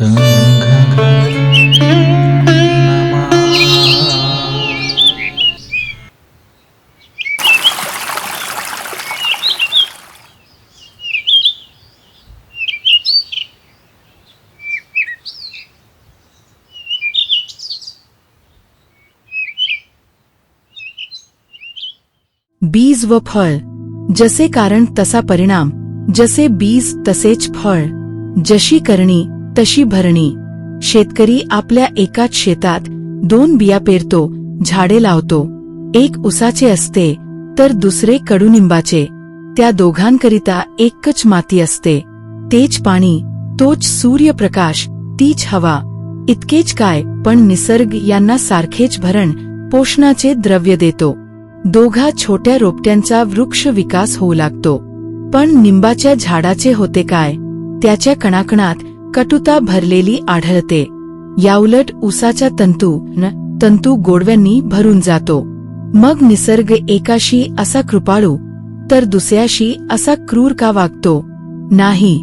बीज व फल जसे कारण तसा परिणाम जसे बीज तसेच फळ जशी करणी तशी भरणी. शेतकरी आपल्या एकाच शेतात दोन बिया पेरतो झाडे लावतो. एक उसाचे असते तर दुसरे कडुनिंबाचे. त्या दोघांकरिता एकच माती असते. तेच पाणी तोच सूर्यप्रकाश तीच हवा. इतकेच काय पण निसर्ग यांना सारखेच भरण पोषणाचे द्रव्य देतो. दोघा छोट्या रोपट्यांचा वृक्ष विकास होऊ लागतो. पण निंबाच्या झाडाचे होते काय? त्याच्या कणाकणात कटुता भरलेली आढळते. याउलट उसाच्या तंतू न तंतू गोडव्यांनी भरून जातो. मग निसर्ग एकाशी असा कृपाळू तर दुसऱ्याशी असा क्रूर का वागतो? नाही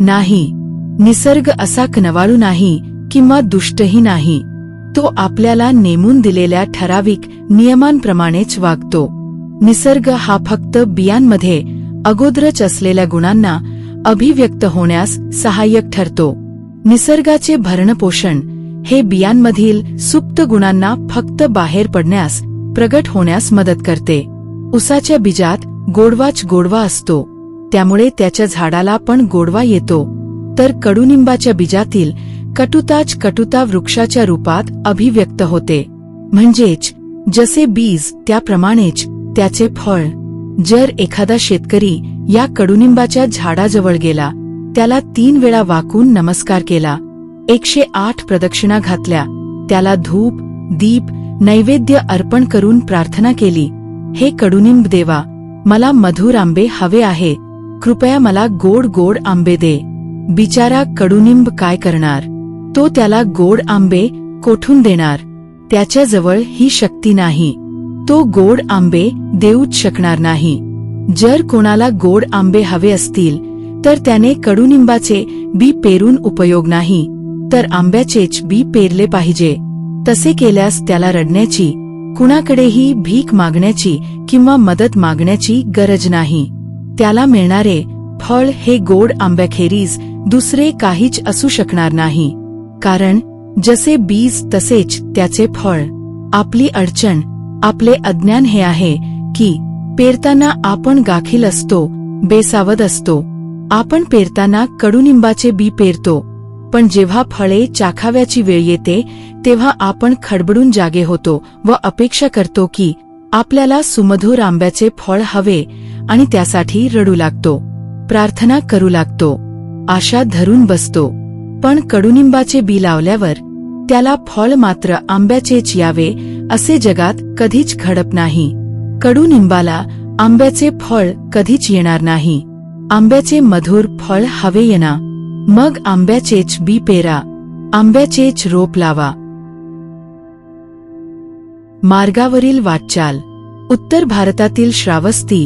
नाही. निसर्ग असा कनवाळू नाही किंवा दुष्टही नाही. तो आपल्याला नेमून दिलेल्या ठराविक नियमांप्रमाणेच वागतो. निसर्ग हा फक्त बियांमध्ये अगोदरच असलेल्या गुणांना अभिव्यक्त होण्यास सहाय्यक ठरतो. निसर्गाचे भरणपोषण हे बियांमधील सुप्त गुणांना फक्त बाहेर पडण्यास प्रगट होण्यास मदत करते. उसाच्या बीजात गोडवाच गोडवा असतो. त्यामुळे त्याच्या झाडाला पण गोडवा येतो. तर कडुनिंबाच्या बीजातील कटुताच कटुता वृक्षाच्या रूपात अभिव्यक्त होते. म्हणजेच जसे बीज त्याप्रमाणेच त्याचे फळ. जर एखादा शेतकरी या कडुनिंबाच्या झाडाजवळ गेला. त्याला तीन वेळा वाकून नमस्कार केला. एकशे आठ प्रदक्षिणा घातल्या. त्याला धूप दीप नैवेद्य अर्पण करून प्रार्थना केली. हे कडुनिंब देवा मला मधुर आंबे हवे आहे. कृपया मला गोड गोड आंबे दे. बिचारा कडुनिंब काय करणार? तो त्याला गोड आंबे कोठून देणार? त्याच्याजवळ ही शक्ती नाही. तो गोड आंबे देऊच शकणार नाही. जर कोणाला गोड आंबे हवे असतील तर त्याने कडुनिंबाचे बी पेरून उपयोग नाही तर आंब्याचेच बी पेरले पाहिजे. तसे केल्यास त्याला रडण्याची कुणाकडेही भीक मागण्याची किंवा मदत मागण्याची गरज नाही. त्याला मिळणारे फळ हे गोड आंब्याखेरीज दुसरे काहीच असू शकणार नाही. कारण जसे बीज तसेच त्याचे फळ. आपली अडचण आपले अज्ञान हे आहे की पेरताना आपण गाखील असतो बेसावध असतो. आपण पेरताना कडुनिंबाचे बी पेरतो. पण जेव्हा फळे चाखाव्याची वेळ येते तेव्हा आपण खडबडून जागे होतो व अपेक्षा करतो की आपल्याला सुमधुर आंब्याचे फळ हवे आणि त्यासाठी रडू लागतो. प्रार्थना करू लागतो. आशा धरून बसतो. पण कडुनिंबाचे बी लावल्यावर त्याला फळ मात्र आंब्याचेच यावे असे जगात कधीच घडप नाही. कडुनिंबाला आंब्याचे फळ कधीच येणार नाही. आंब्याचे मधुर फळ हवे येना मग आंब्याचेच बी पेरा. आंब्याचेच रोप लावा. मार्गावरील वाटचाल. उत्तर भारतातील श्रावस्ती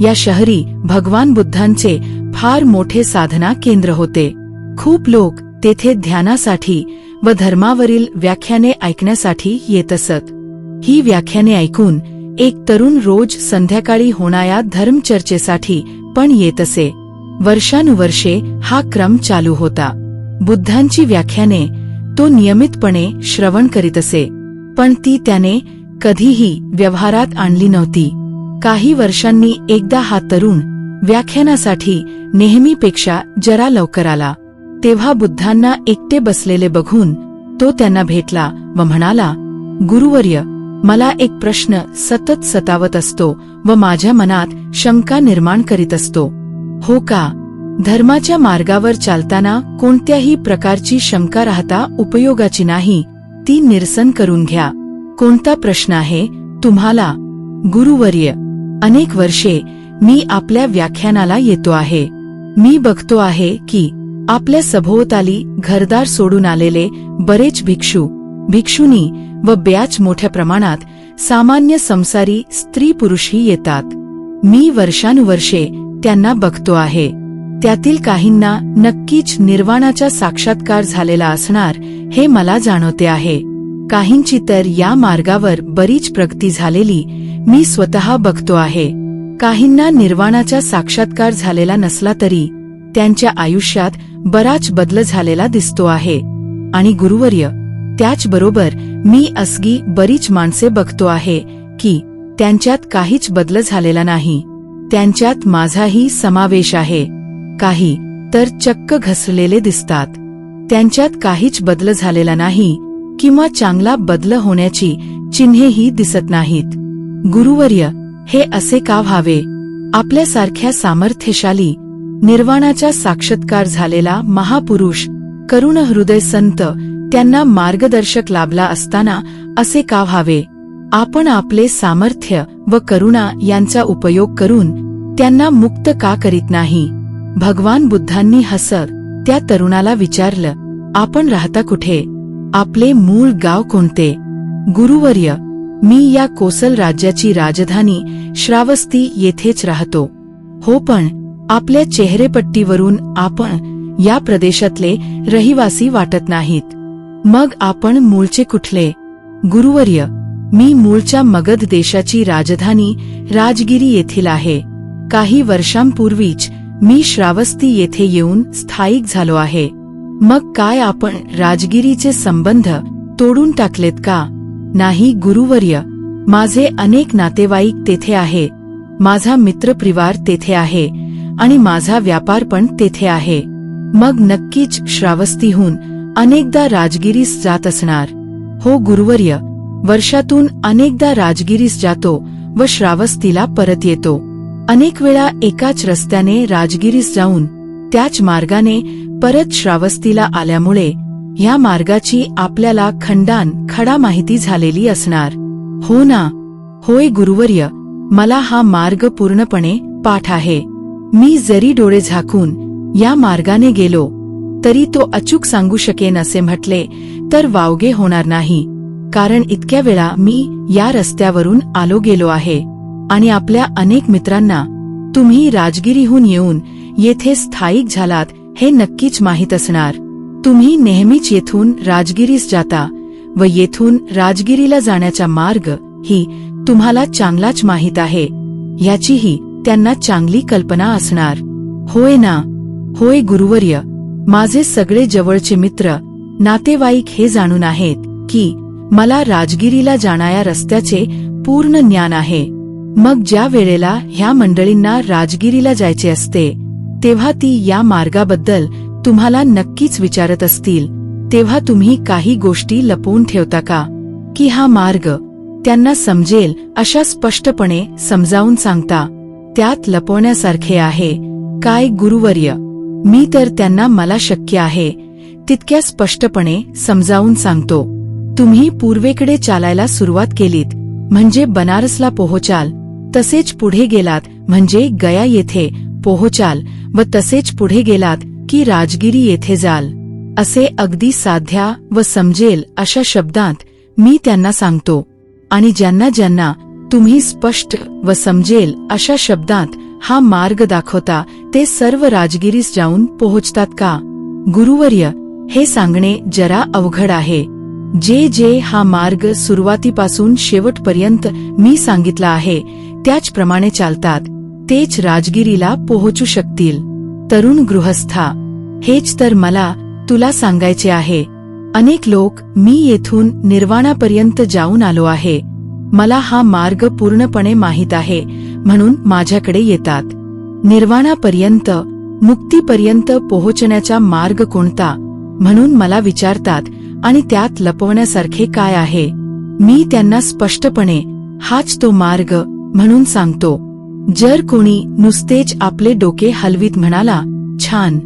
या शहरी भगवान बुद्धांचे फार मोठे साधना केंद्र होते. खूप लोक तेथे ध्यानासाठी व धर्मावरील व्याख्याने ऐकण्यासाठी येत असत. ही व्याख्याने ऐकून एक तरुण रोज संध्याकाळी होणाऱ्या धर्मचर्चेसाठी पण येत असे. वर्षानुवर्षे हा क्रम चालू होता. बुद्धांची व्याख्याने तो नियमितपणे श्रवण करीत असे. पण ती त्याने कधीही व्यवहारात आणली नव्हती. काही वर्षांनी एकदा हा तरुण व्याख्यानासाठी नेहमीपेक्षा जरा लवकर आला. तेव्हा बुद्धांना एकटे बसलेले बघून तो त्यांना भेटला व म्हणाला गुरुवर्य मला एक प्रश्न सतत सतावत असतो व माझ्या मनात शंका निर्माण करीत असतो. हो का? धर्माच्या मार्गावर चालताना कोणत्याही प्रकारची शंका राहता उपयोगाची नाही ती निरसन करून घ्या. कोणता प्रश्न आहे? तुम्हाला. गुरुवर्य. अनेक वर्षे मी आपल्या व्याख्यानाला येतो आहे. मी बघतो आहे की आपल्या सभोवताली घरदार सोडून आलेले बरेच भिक्षू भिक्षुनी व ब्याच मोठ्या प्रमाणात सामान्य संसारी स्त्री पुरुषही येतात. मी वर्षानुवर्षे त्यांना बघतो आहे. त्यातील काहींना नक्कीच निर्वाणाचा साक्षात्कार झालेला असणार हे मला जाणवते आहे. काहींची तर या मार्गावर बरीच प्रगती झालेली मी स्वतः बघतो आहे. काहींना निर्वाणाचा साक्षात्कार झालेला नसला तरी त्यांच्या आयुष्यात बराच बदल झालेला दिसतो आहे. आणि गुरुवर्य त्याचबरोबर मी असगी बरीच माणसे बघतो आहे की त्यांच्यात काहीच बदल झालेला नाही. त्यांच्यात माझाही समावेश आहे. काही तर चक्क घसलेले दिसतात. त्यांच्यात काहीच बदल झालेला नाही किंवा चांगला बदल होण्याची चिन्हेही दिसत नाहीत. गुरुवर्य हे असे का व्हावे? आपल्यासारख्या सामर्थ्यशाली निर्वाणाचा साक्षात्कार झालेला महापुरुष करुण हृदय संत त्यांना मार्गदर्शक लाभला असताना असे का व्हावे? आपण आपले सामर्थ्य व करुणा यांचा उपयोग करून त्यांना मुक्त का करीत नाही? भगवान बुद्धांनी हसत त्या तरुणाला विचारलं आपण राहता कुठे? आपले मूळ गाव कोणते? गुरुवर्य मी या कोसल राज्याची राजधानी श्रावस्ती येथेच राहतो. हो पण आपल्या चेहरेपट्टीवरून आपण या प्रदेशातले रहिवासी वाटत नाहीत. मग आपण मूळचे कुठले? गुरुवर्य मी मूळच्या मगध देशाची राजधानी राजगिरी येथील आहे. काही वर्षांपूर्वीच मी श्रावस्ती येथे येऊन स्थायिक झालो आहे. मग काय आपण राजगिरीचे संबंध तोडून टाकलेत का? नाही गुरुवर्य माझे अनेक नातेवाईक तेथे आहे. माझा मित्रपरिवार तेथे आहे आणि माझा व्यापार पण तेथे आहे. मग नक्कीच श्रावस्तीहून अनेकदा राजगिरीस जात असणार. हो गुरुवर्य वर्षातून अनेकदा राजगिरीस जातो व श्रावस्तीला परत येतो. अनेक वेळा एकाच रस्त्याने राजगिरीस जाऊन त्याच मार्गाने परत श्रावस्तीला आल्यामुळे ह्या मार्गाची आपल्याला खंडान खडा माहिती झालेली असणार. हो ना होय गुरुवर्य मला हा मार्ग पूर्णपणे पाठ आहे. मी जरी डोळे झाकून या मार्गाने गेलो तरी तो अचूक सांगू शकेन असे म्हटले तर वावगे होणार नाही. कारण इतक्या वेळा मी या रस्त्यावरून आलो गेलो आहे आणि आपल्या अनेक मित्रांना तुम्ही राजगिरीहून येऊन येथे स्थायिक झालात हे नक्कीच माहीत असणार. तुम्ही नेहमीच येथून राजगिरीस जाता व येथून राजगिरीला जाण्याचा मार्ग ही तुम्हाला चांगलाच माहीत आहे याचीही त्यांना चांगली कल्पना असणार. होय ना? होय गुरुवर्य! माझे सगळे जवळचे मित्र नातेवाईक हे जाणून आहेत की मला राजगिरीला जाणाऱ्या रस्त्याचे पूर्ण ज्ञान आहे. मग ज्या वेळेला ह्या मंडळींना राजगिरीला जायचे असते तेव्हा ती या मार्गाबद्दल तुम्हाला नक्कीच विचारत असतील. तेव्हा तुम्ही काही गोष्टी लपवून ठेवता का? की हा मार्ग त्यांना समजेल अशा स्पष्टपणे समजावून सांगता. त्यात लपवण्यासारखे आहे. काय गुरुवर्य! मी तर त्यांना मला शक्य आहे तितक्या स्पष्टपणे समजावून सांगतो. तुम्ही पूर्वेकडे चालायला सुरुवात केलीत म्हणजे बनारसला पोहोचाल तसेच पुढे गेलात म्हणजे गया येथे पोहोचाल व तसेच पुढे गेलात की राजगिरी येथे जाल. असे अगदी साध्या व समजेल अशा शब्दांत मी त्यांना सांगतो. आणि ज्यांना ज्यांना तुम्ही स्पष्ट व समजेल अशा शब्दांत हा मार्ग दाखवता ते सर्व राजगिरीस जाऊन पोहोचतात का? गुरुवर्य हे सांगणे जरा अवघड आहे. जे जे हा मार्ग सुरुवातीपासून शेवटपर्यंत मी सांगितला आहे त्याचप्रमाणे चालतात. तेच राजगिरीला पोहोचू शकतील. तरुण गृहस्था हेच तर मला तुला सांगायचे आहे. अनेक लोक मी येथून निर्वाणापर्यंत जाऊन आलो आहे. मला हा मार्ग पूर्णपणे माहीत आहे म्हणून माझ्याकडे येतात. निर्वाणापर्यंत मुक्तीपर्यंत पोहोचण्याचा मार्ग कोणता म्हणून मला विचारतात आणि त्यात लपवण्यासारखे काय आहे? मी त्यांना स्पष्टपणे हाच तो मार्ग म्हणून सांगतो. जर कोणी नुसतेच आपले डोके हलवीत म्हणाला छान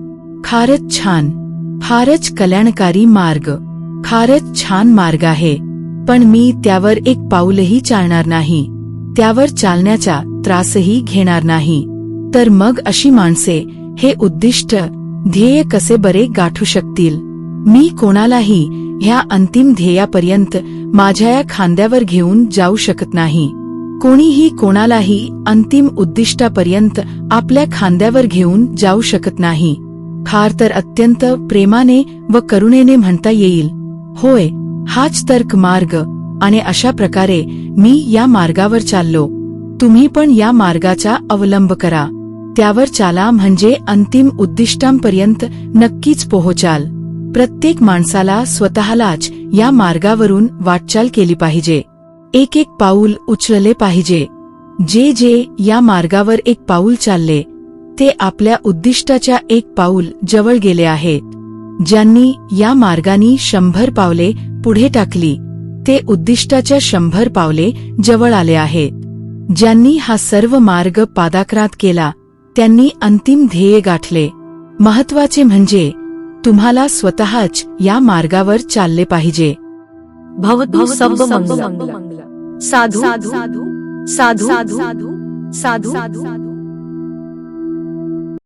खारच छान फारच कल्याणकारी मार्ग खारच छान मार्ग आहे. पण मी त्यावर एक पाऊलही चालणार नाही. त्यावर चालण्याचा त्रासही घेणार नाही. तर मग अशी माणसे हे उद्दिष्ट ध्येय कसे बरे गाठू शकतील? मी कोणालाही ह्या अंतिम ध्येयापर्यंत माझ्या या खांद्यावर घेऊन जाऊ शकत नाही. कोणीही कोणालाही अंतिम उद्दिष्टापर्यंत आपल्या खांद्यावर घेऊन जाऊ शकत नाही. फार तर अत्यंत प्रेमाने व करुणेने म्हणता येईल. होय हाच तर्क मार्ग आणि अशा प्रकारे मी या मार्गावर चाललो. तुम्ही पण या मार्गाचा अवलंब करा. त्यावर चाला म्हणजे अंतिम उद्दिष्टांपर्यंत नक्कीच पोहोचाल. प्रत्येक माणसाला स्वतःलाच या मार्गावरून वाटचाल केली पाहिजे. एक एक पाऊल उचलले पाहिजे. जे जे या मार्गावर एक पाऊल चालले ते आपल्या उद्दिष्टाच्या एक पाऊल जवळ गेले आहेत ज्यांनी या मार्गानी शंभर पावले पुढे टाकली ते उद्दिष्टाच्या शंभर पावले जवळ आले आहेत ज्यांनी हा सर्व मार्ग पादाक्रांत केला त्यांनी अंतिम ध्येय गाठले महत्त्वाचे म्हणजे तुम्हाला स्वतःच या मार्गावर चालले पाहिजे भवतु सब मंगल साधु साधु साधु साधु साधु